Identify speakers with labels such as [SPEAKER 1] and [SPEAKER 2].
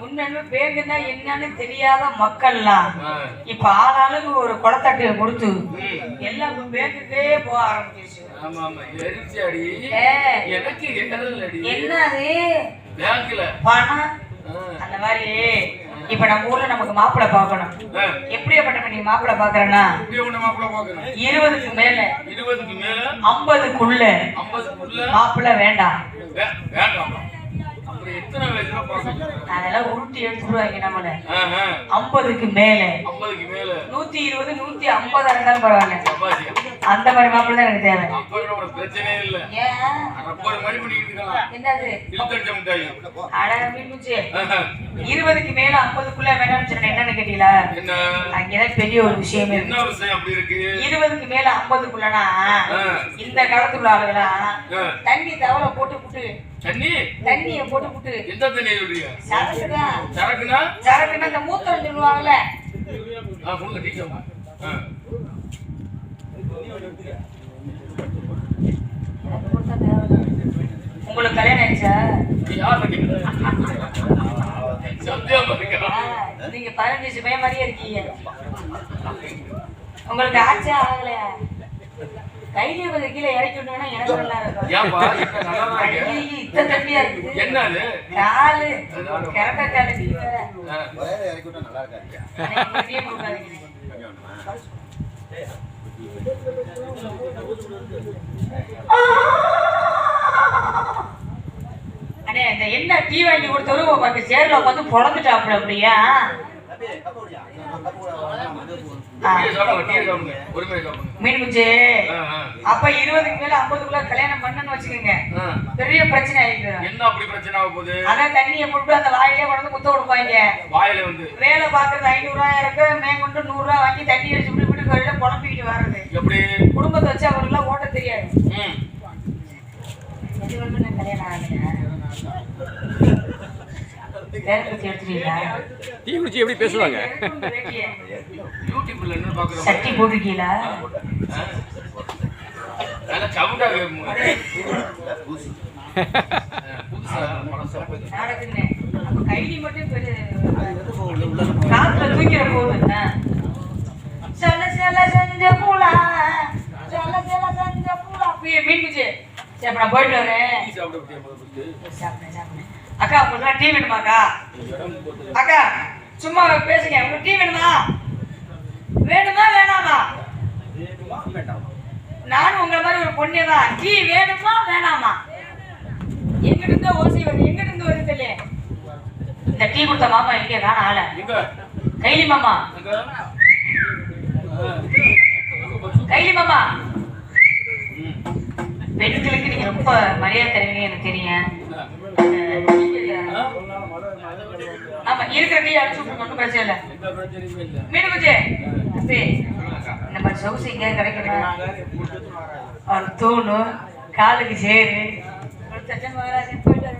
[SPEAKER 1] உண்மையுமே பேங்குன்னா என்னன்னு தெரியாத மக்கள்லாம். இப்ப ஆளாளுக்கு ஒரு குளத்தட்டு கொடுத்து
[SPEAKER 2] ம்.
[SPEAKER 1] எல்லாம் பேங்குக்கே போக ஆரம்பிச்சிருச்சு. என்னது? பணம். அந்த மாதிரி. இப்ப நம்ம ஊர்ல நமக்கு மாப்பிள்ளை பார்க்கணும்.
[SPEAKER 2] ஆ.
[SPEAKER 1] எப்படியாப்பட்ட நீ மாப்பிள்ளை பாக்குறேன்னா இருபதுக்கு மேல.
[SPEAKER 2] இருபதுக்கு மேல.
[SPEAKER 1] ஐம்பதுக்குள்ள. மாப்பிள்ளை வேண்டாம்? அதெல்லாம் உருட்டி எடுத்துருவாங்க நம்மள. ஐம்பதுக்கு மேல. நூத்தி இருபது நூத்தி ஐம்பதா இருந்தாலும் பரவாயில்ல. அந்த மாதிரி மாப்பிள்ளை தான் எனக்கு தேவை.
[SPEAKER 2] ஒரு பிரச்சனையே இல்ல. ரப்பர் மாதிரி பண்ணிட்டு இருக்கலாம்.
[SPEAKER 1] என்னது?
[SPEAKER 2] இழுத்தடிச்ச மிட்டாய்.
[SPEAKER 1] அட மீன்முச்சி. இருபதுக்கு மேல ஐம்பதுக்குள்ள வேணாம்னு சொன்ன என்னன்னு கேட்டீங்களா? அங்கதான் பெரிய ஒரு விஷயமே
[SPEAKER 2] என்ன விஷயம் அப்படி இருக்கு?
[SPEAKER 1] இருபதுக்கு மேல ஐம்பதுக்குள்ளனா. இந்த காலத்துக்குள்ள ஆளுகளா. தண்ணி தவளை போட்டு புட்டு.
[SPEAKER 2] தண்ணி?
[SPEAKER 1] தண்ணிய போட்டு புட்டு.
[SPEAKER 2] எந்த தண்ணி சொல்றீங்க?
[SPEAKER 1] சரக்குதான்
[SPEAKER 2] சரக்குனா?
[SPEAKER 1] சரக்குன்னா இந்த மூத்தம் சொல்லுவாங்கல்ல.
[SPEAKER 2] ஆ கொடுங்க டீச்சர் ஆ.
[SPEAKER 1] உங்களுக்கு கல்யாணம் ஆயிடுச்சா நீங்க பதினஞ்சு பையன் மாதிரியே இருக்கீங்க உங்களுக்கு ஆச்சா ஆகலையா கையில கொஞ்சம் கீழே இறக்கி விட்டோம்னா எனக்கு நல்லா இருக்கும்
[SPEAKER 2] இருக்கு
[SPEAKER 1] இத்த
[SPEAKER 2] என்ன அது
[SPEAKER 1] காலு
[SPEAKER 3] இறக்கி விட்டா நல்லா இருக்காது
[SPEAKER 1] கொடுக்காதீங்க. அண்ணே இந்த என்ன டீ வாங்கி கொடுத்தவரு உங்க சேர்ல உட்காந்து பொழந்துட்டாப்புல அப்படியா. மீன் குஞ்சு. அப்ப இருபதுக்கு மேல ஐம்பதுக்குள்ள கல்யாணம் பண்ணணும்னு வச்சுக்கோங்க. பெரிய பிரச்சனை ஆயிடுது
[SPEAKER 2] என்ன அப்படி பிரச்சனை ஆக போகுது
[SPEAKER 1] அதான் தண்ணியை போட்டு அந்த வாயிலே கொண்டு குத்த கொடுப்பாங்க
[SPEAKER 2] வாயில வந்து
[SPEAKER 1] வேலை பார்க்கறது ஐநூறுரூவா இருக்கு மேற்கொண்டு நூறுரூவா வாங்கி தண்ணி அடிச்சு விட்டு வீட்டுக்கு வெளியில புலம்பிக்கிட்டு வர்றது
[SPEAKER 2] எப்படி
[SPEAKER 1] குடும்பத்தை வச்சு அவருக்குலாம் ஓட்ட தெரியாது
[SPEAKER 2] ம்.
[SPEAKER 1] எதுவுமே நான் கல்யாணம் ஆகலையா? வேலை பத்தி எடுத்துட்டீங்களா?
[SPEAKER 4] டீ குடிச்சு எப்படி பேசுவாங்க?
[SPEAKER 1] சட்டி போட்டிருக்கீங்களா? கைலி மட்டும் பெரு காத்துல தூக்கிற போகுது. சரி அப்ப நான் போயிட்டு வரேன். அக்கா உங்களுக்கு டீ வேணுமாக்கா அக்கா? சும்மா பேசுங்க. உங்களுக்கு டீ வேணுமா? வேணுமா வேணாமா? நானும் உங்களை மாதிரி ஒரு பொண்ணு தான் டீ வேணுமா வேணாமா? எங்கிட்ட இருந்து ஓசி வருது எங்கிட்ட இருந்து வருது தெரியல. இந்த டீ கொடுத்த மாமா எங்கே காண ஆள. கைலி மாமா. கைலி மாமா. பெண்களுக்கு நீங்க ரொம்ப மரியாதை தருவீங்க எனக்கு தெரியும்.
[SPEAKER 2] ஆ?
[SPEAKER 1] ஆமா இருக்கிற டீ அடிச்சு விட்டுருங்க ஒன்றும் பிரச்சனை இல்லை.
[SPEAKER 2] எந்த
[SPEAKER 1] மீன் குஞ்சு தம்பி இந்த மாதிரி சொகுசு இங்கே கிடைக்குமா ஒரு தூணு காலுக்கு சேரு. ஒரு தட்டன் மகாராஜன் போயிட்டு